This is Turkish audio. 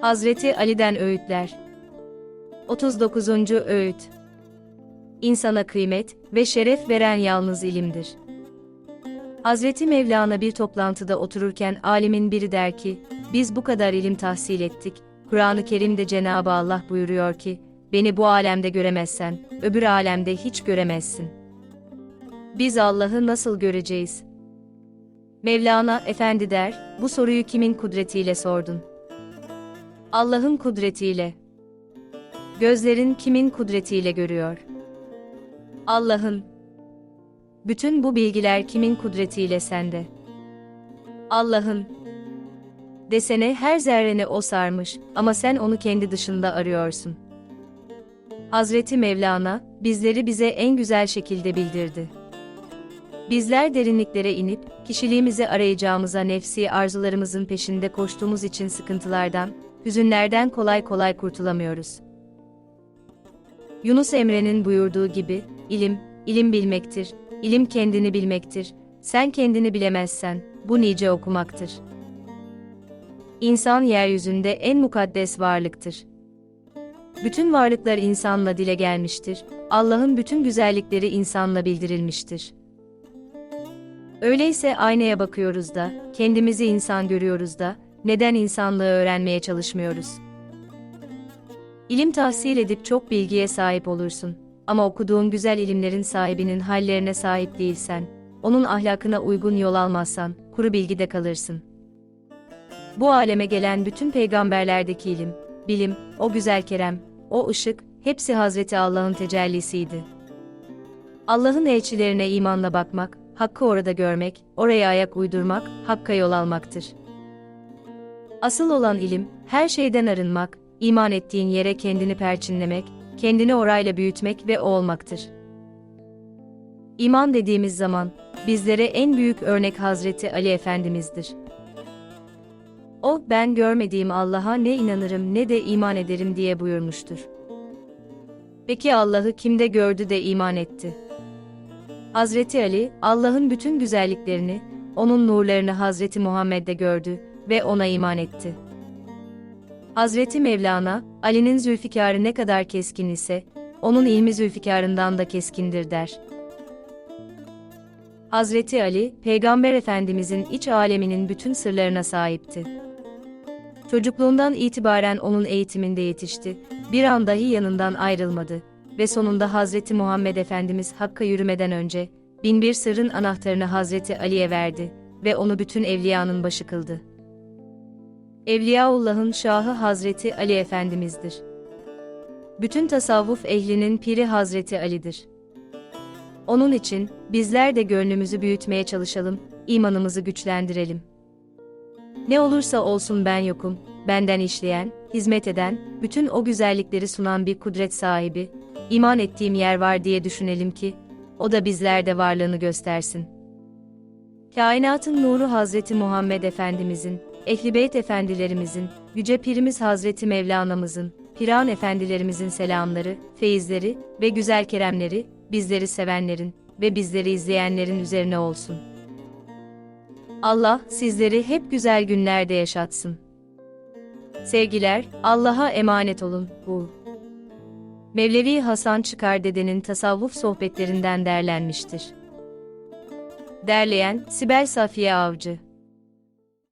Hazreti Ali'den öğütler. 39. öğüt. İnsana kıymet ve şeref veren yalnız ilimdir. Hazreti Mevlana bir toplantıda otururken alimin biri der ki, biz bu kadar ilim tahsil ettik, Kur'an-ı Kerim'de Cenab-ı Allah buyuruyor ki, beni bu alemde göremezsen, öbür alemde hiç göremezsin. Biz Allah'ı nasıl göreceğiz? Mevlana Efendi der, bu soruyu kimin kudretiyle sordun? Allah'ın kudretiyle. Gözlerin kimin kudretiyle görüyor? Allah'ın. Bütün bu bilgiler kimin kudretiyle sende? Allah'ın. Desene her zerreni o sarmış ama sen onu kendi dışında arıyorsun. Hazreti Mevlana, bizleri bize en güzel şekilde bildirdi. Bizler derinliklere inip, kişiliğimizi arayacağımıza nefsi arzularımızın peşinde koştuğumuz için sıkıntılardan, hüzünlerden kolay kolay kurtulamıyoruz. Yunus Emre'nin buyurduğu gibi, ilim, ilim bilmektir, ilim kendini bilmektir, sen kendini bilemezsen, bu nice okumaktır. İnsan yeryüzünde en mukaddes varlıktır. Bütün varlıklar insanla dile gelmiştir, Allah'ın bütün güzellikleri insanla bildirilmiştir. Öyleyse aynaya bakıyoruz da, kendimizi insan görüyoruz da, neden insanlığı öğrenmeye çalışmıyoruz? İlim tahsil edip çok bilgiye sahip olursun. Ama okuduğun güzel ilimlerin sahibinin hallerine sahip değilsen, onun ahlakına uygun yol almazsan, kuru bilgide kalırsın. Bu aleme gelen bütün peygamberlerdeki ilim, bilim, o güzel kerem, o ışık, hepsi Hazreti Allah'ın tecellisiydi. Allah'ın elçilerine imanla bakmak, hakkı orada görmek, oraya ayak uydurmak, hakka yol almaktır. Asıl olan ilim, her şeyden arınmak, iman ettiğin yere kendini perçinlemek, kendini orayla büyütmek ve o olmaktır. İman dediğimiz zaman, bizlere en büyük örnek Hazreti Ali Efendimiz'dir. O, ben görmediğim Allah'a ne inanırım ne de iman ederim diye buyurmuştur. Peki Allah'ı kimde gördü de iman etti? Hazreti Ali, Allah'ın bütün güzelliklerini, onun nurlarını Hazreti Muhammed'de gördü ve ona iman etti. Hazreti Mevlana, Ali'nin zülfikarı ne kadar keskin ise, onun ilmi zülfikarından da keskindir der. Hazreti Ali, Peygamber Efendimizin iç aleminin bütün sırlarına sahipti. Çocukluğundan itibaren onun eğitiminde yetişti, bir an dahi yanından ayrılmadı ve sonunda Hazreti Muhammed Efendimiz Hakk'a yürümeden önce, binbir sırrın anahtarını Hazreti Ali'ye verdi ve onu bütün evliyanın başı kıldı. Evliyaullah'ın şahı Hazreti Ali Efendimiz'dir. Bütün tasavvuf ehlinin piri Hazreti Ali'dir. Onun için, bizler de gönlümüzü büyütmeye çalışalım, imanımızı güçlendirelim. Ne olursa olsun ben yokum, benden işleyen, hizmet eden, bütün o güzellikleri sunan bir kudret sahibi, iman ettiğim yer var diye düşünelim ki, o da bizlerde varlığını göstersin. Kainatın nuru Hazreti Muhammed Efendimizin, Ehli Beyt efendilerimizin, Yüce Pirimiz Hazreti Mevlana'mızın, Piran efendilerimizin selamları, feyizleri ve güzel keremleri, bizleri sevenlerin ve bizleri izleyenlerin üzerine olsun. Allah sizleri hep güzel günlerde yaşatsın. Sevgiler, Allah'a emanet olun. Bu Mevlevi Hasan Çıkar Dede'nin tasavvuf sohbetlerinden derlenmiştir. Derleyen Sibel Safiye Avcı